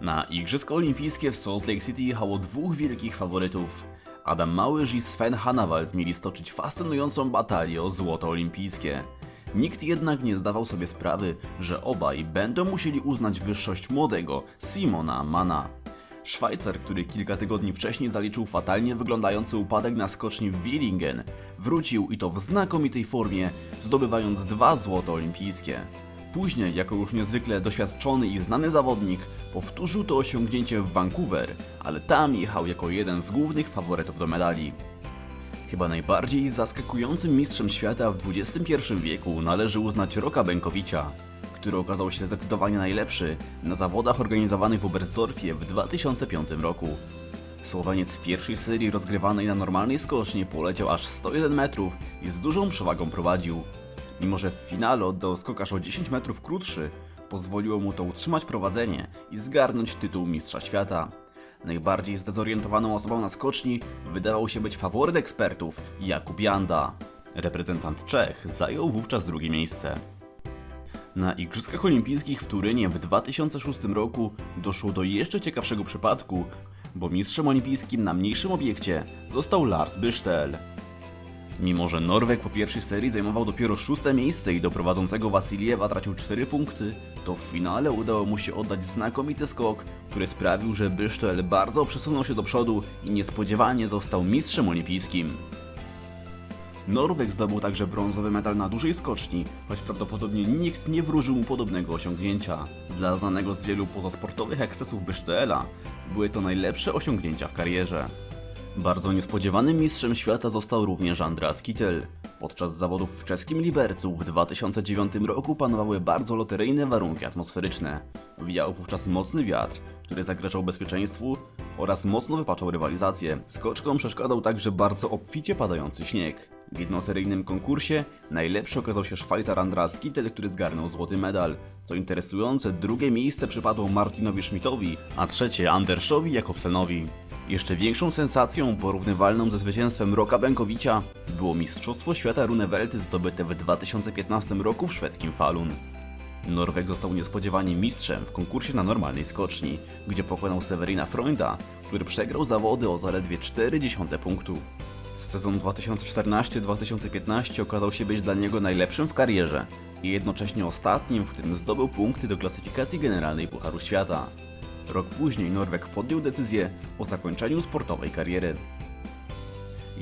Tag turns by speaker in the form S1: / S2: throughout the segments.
S1: Na Igrzyska Olimpijskie w Salt Lake City jechało dwóch wielkich faworytów. Adam Małysz i Sven Hannawald mieli stoczyć fascynującą batalię o złoto olimpijskie. Nikt jednak nie zdawał sobie sprawy, że obaj będą musieli uznać wyższość młodego Simona Mana. Szwajcar, który kilka tygodni wcześniej zaliczył fatalnie wyglądający upadek na skoczni w Willingen, wrócił i to w znakomitej formie, zdobywając dwa złoto olimpijskie. Później, jako już niezwykle doświadczony i znany zawodnik, powtórzył to osiągnięcie w Vancouver, ale tam jechał jako jeden z głównych faworytów do medali. Chyba najbardziej zaskakującym mistrzem świata w XXI wieku należy uznać Roka Bękowicza, który okazał się zdecydowanie najlepszy na zawodach organizowanych w Oberstdorfie w 2005 roku. Słoweniec w pierwszej serii rozgrywanej na normalnej skoczni poleciał aż 101 metrów i z dużą przewagą prowadził. Mimo, że w finale oddał skokarz o 10 metrów krótszy, pozwoliło mu to utrzymać prowadzenie i zgarnąć tytuł mistrza świata. Najbardziej zdezorientowaną osobą na skoczni wydawał się być faworyt ekspertów Jakub Janda. Reprezentant Czech zajął wówczas drugie miejsce. Na Igrzyskach Olimpijskich w Turynie w 2006 roku doszło do jeszcze ciekawszego przypadku, bo mistrzem olimpijskim na mniejszym obiekcie został Lars Bysztel. Mimo, że Norweg po pierwszej serii zajmował dopiero szóste miejsce i do prowadzącego Wasiliewa tracił 4 punkty, to w finale udało mu się oddać znakomity skok, który sprawił, że Bysztel bardzo przesunął się do przodu i niespodziewanie został mistrzem olimpijskim. Norweg zdobył także brązowy medal na dużej skoczni, choć prawdopodobnie nikt nie wróżył mu podobnego osiągnięcia. Dla znanego z wielu pozasportowych ekscesów Bysztela były to najlepsze osiągnięcia w karierze. Bardzo niespodziewanym mistrzem świata został również Andreas Kittel. Podczas zawodów w czeskim Libercu w 2009 roku panowały bardzo loteryjne warunki atmosferyczne. Wiał wówczas mocny wiatr, który zagrażał bezpieczeństwu oraz mocno wypaczał rywalizację. Skoczkom przeszkadzał także bardzo obficie padający śnieg. W jednoseryjnym konkursie najlepszy okazał się Szwajcar Andreas Kittel, który zgarnął złoty medal. Co interesujące, drugie miejsce przypadło Martinowi Schmidtowi, a trzecie Andersowi Jakobsenowi. Jeszcze większą sensacją, porównywalną ze zwycięstwem Roka Bękowicza, było Mistrzostwo Świata Runewelty zdobyte w 2015 roku w szwedzkim Falun. Norweg został niespodziewanie mistrzem w konkursie na normalnej skoczni, gdzie pokonał Severina Freunda, który przegrał zawody o zaledwie 0,4 punktu. Sezon 2014-2015 okazał się być dla niego najlepszym w karierze i jednocześnie ostatnim, w którym zdobył punkty do klasyfikacji generalnej Pucharu Świata. Rok później Norweg podjął decyzję o zakończeniu sportowej kariery.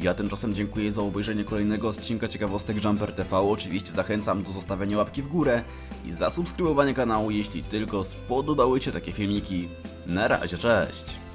S1: Ja tymczasem dziękuję za obejrzenie kolejnego odcinka ciekawostek Jumper TV. Oczywiście zachęcam do zostawiania łapki w górę i zasubskrybowania kanału, jeśli tylko spodobały Ci się takie filmiki. Na razie, cześć!